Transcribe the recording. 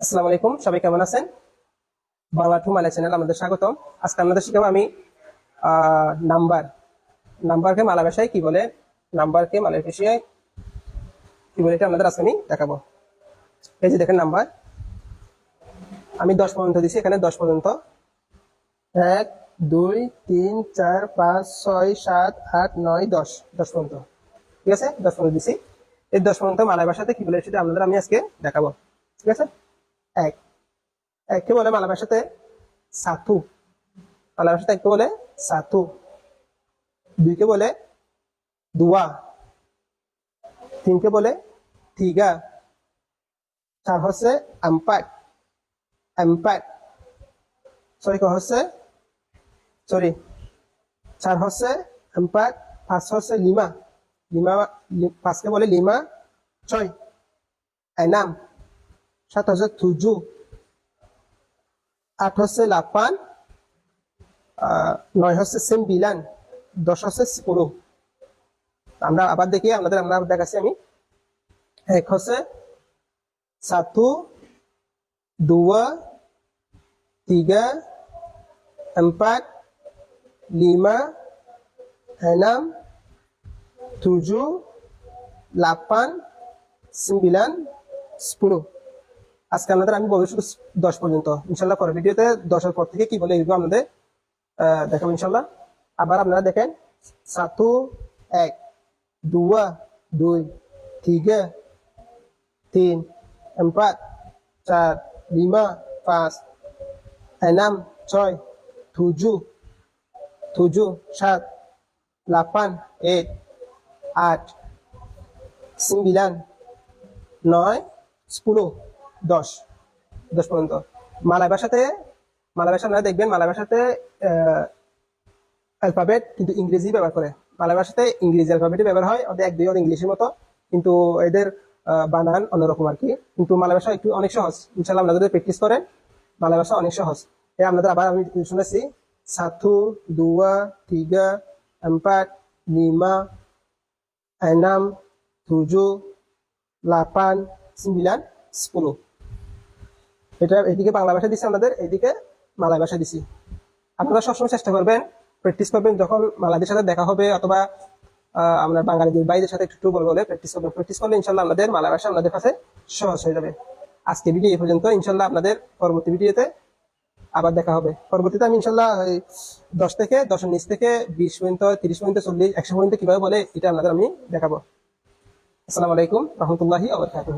আসসালামু আলাইকুম, সবাই কেমন আছেন? বাংলা টু মালা চ্যানেল আমাদের স্বাগতম। আজকে আপনাদের শিখাবো আমি নাম্বার, নাম্বারকে মালা ভাষায় কি বলে, নাম্বারকে ভাষায় কি বলে এটা আপনাদের আজকে আমি দেখাবো। এই যে দেখেন নাম্বার। আমি দশ পর্যন্ত দিছি, এখানে দশ পর্যন্ত। এক, দুই, তিন, চার, পাঁচ, ছয়, সাত, আট, নয়, দশ। দশ পর্যন্ত। ঠিক আছে? দশ পর্যন্ত দিছি। এই দশ পর্যন্ত মালয় ভাষাতে কি বলে সেটা আপনাদের আমি আজকে দেখাবো। ঠিক আছে? এক। এককে বলে মালা ভাষাতে সাতু মালা ভাষাতে এককে বলে? সাতু দুইকে বলে? দুয়া। তিনকে বলে? তিগা। চার হচ্ছে আম্পাট আম্পাট সরি, ক হচ্ছে? সরি। চার হচ্ছে আম্পাট পাঁচ হচ্ছে লিমা। লিমা পাঁচকে বলে লিমা। ছয়। এনাম। সাত হচ্ছে তুজু আট হচ্ছে লাপান আহ, নয় হচ্ছে সেমবিলান দশ হচ্ছে সিপুরু আমরা আবার দেখি আপনাদের আমরা দেখাচ্ছি আমি। এক হচ্ছে সাতু দুয়া tiga empat lima enam tujuh delapan sembilan sepuluh আজকে আপনাদের আমি বলব শুধু দশ পর্যন্ত। ইনশাল্লাহ পরের ভিডিওতে দশের পর থেকে কি বলে এগুলো আহ, দেখাবো ইনশাল্লাহ। আবার আপনারা দেখেন সাতু এক দুয়া দুই tiga তিন empat চার lima পাঁচ enam ছয় tujuh tujuh সাত delapan eight আট sembilan নয় sepuluh দশ দশ পর্যন্ত। মালয় ভাষাতে মালয় ভাষা দেখবেন মালয় ভাষাতে অ্যালফাবেট কিন্তু ইংরেজি ব্যবহার করে। মালয় ভাষাতে ইংরেজি অ্যালফাবেটই ব্যবহার হয় ওদের এক দুই ইংলিশের মতো, কিন্তু এদের বানান অন্যরকম আর কি কিন্তু মালয় ভাষা একটু অনেক সহজ। ইনশাল্লাহ আপনারা যদি প্র্যাকটিস করেন মালয় ভাষা অনেক সহজ। এই আপনাদের আবার আমি শুনেছি, সাথু, দুয়া, তিগা empat Nima enam tujuh লাপান sembilan sepuluh এটা এদিকে বাংলা ভাষা দিছি আমাদের, এইদিকে মালয় ভাষা দিছি। আপনারা সবসময় চেষ্টা করবেন প্র্যাকটিস করবেন, যখন মালাদের সাথে দেখা হবে অথবা আমরা বাঙালিদের বাইরের সাথে একটু বলব বলে প্র্যাকটিস করবেন। প্র্যাকটিস করলে ইনশাল্লাহ আমাদের মালয় ভাষা আপনাদের কাছে সহজ হয়ে যাবে। আজকে ভিডিও এই পর্যন্ত, ইনশাল্লাহ আপনাদের পরবর্তী ভিডিওতে আবার দেখা হবে। পরবর্তীতে আমি ইনশাল্লাহ এই দশ থেকে, দশের নিচ থেকে, বিশ পর্যন্ত, তিরিশ পর্যন্ত, চল্লিশ, একশো পর্যন্ত কীভাবে বলে, এটা আপনাদের আমি দেখাবো। আসসালামু আলাইকুম, রহমতুল্লাহি আবরকাতুহ